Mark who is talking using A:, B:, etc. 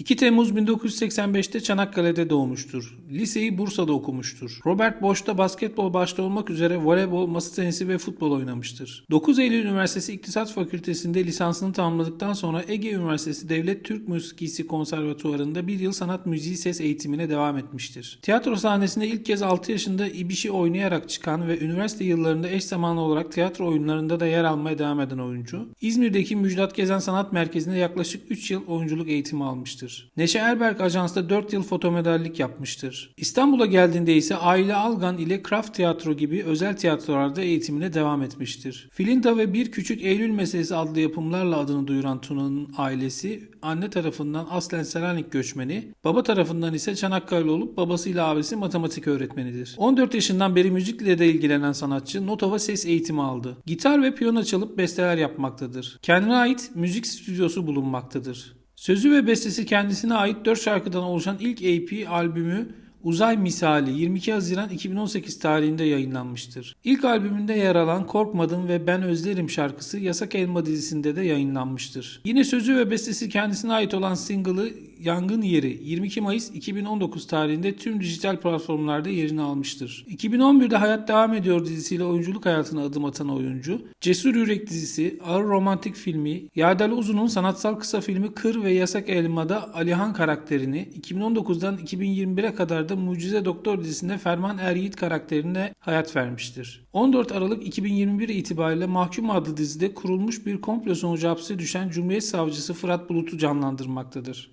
A: 2 Temmuz 1985'te Çanakkale'de doğmuştur. Liseyi Bursa'da okumuştur. Robert Bosch'ta basketbol başta olmak üzere voleybol, masa tenisi ve futbol oynamıştır. 9 Eylül Üniversitesi İktisat Fakültesinde lisansını tamamladıktan sonra Ege Üniversitesi Devlet Türk Müzikisi Konservatuvarı'nda bir yıl sanat müziği ses eğitimine devam etmiştir. Tiyatro sahnesinde ilk kez 6 yaşında İbiş'i oynayarak çıkan ve üniversite yıllarında eş zamanlı olarak tiyatro oyunlarında da yer almaya devam eden oyuncu, İzmir'deki Müjdat Gezen Sanat Merkezi'nde yaklaşık 3 yıl oyunculuk eğitimi almıştır. Neşe Erberk Ajans'ta 4 yıl fotomodellik yapmıştır. İstanbul'a geldiğinde ise Aile Algan ile Kraft Tiyatro gibi özel tiyatrolarda eğitimine devam etmiştir. Filinta ve Bir Küçük Eylül Meselesi adlı yapımlarla adını duyuran Tuna'nın ailesi anne tarafından aslen Selanik göçmeni, baba tarafından ise Çanakkale olup babasıyla abisi matematik öğretmenidir. 14 yaşından beri müzikle de ilgilenen sanatçı nota ve ses eğitimi aldı. Gitar ve piyano çalıp besteler yapmaktadır. Kendine ait müzik stüdyosu bulunmaktadır. Sözü ve bestesi kendisine ait 4 şarkıdan oluşan ilk EP albümü Uzay Misali 22 Haziran 2018 tarihinde yayınlanmıştır. İlk albümünde yer alan Korkmadım ve Ben Özlerim şarkısı Yasak Elma dizisinde de yayınlanmıştır. Yine sözü ve bestesi kendisine ait olan single'ı Yangın Yeri 22 Mayıs 2019 tarihinde tüm dijital platformlarda yerini almıştır. 2011'de Hayat Devam Ediyor dizisiyle oyunculuk hayatına adım atan oyuncu, Cesur Yürek dizisi, Ağır Romantik filmi, Yardal Uzun'un sanatsal kısa filmi Kır ve Yasak Elma'da Alihan karakterini, 2019'dan 2021'e kadar da Mucize Doktor dizisinde Ferman Eryiğit karakterine hayat vermiştir. 14 Aralık 2021 itibariyle Mahkum adlı dizide kurulmuş bir komplo sonucu hapse düşen Cumhuriyet Savcısı Fırat Bulut'u canlandırmaktadır.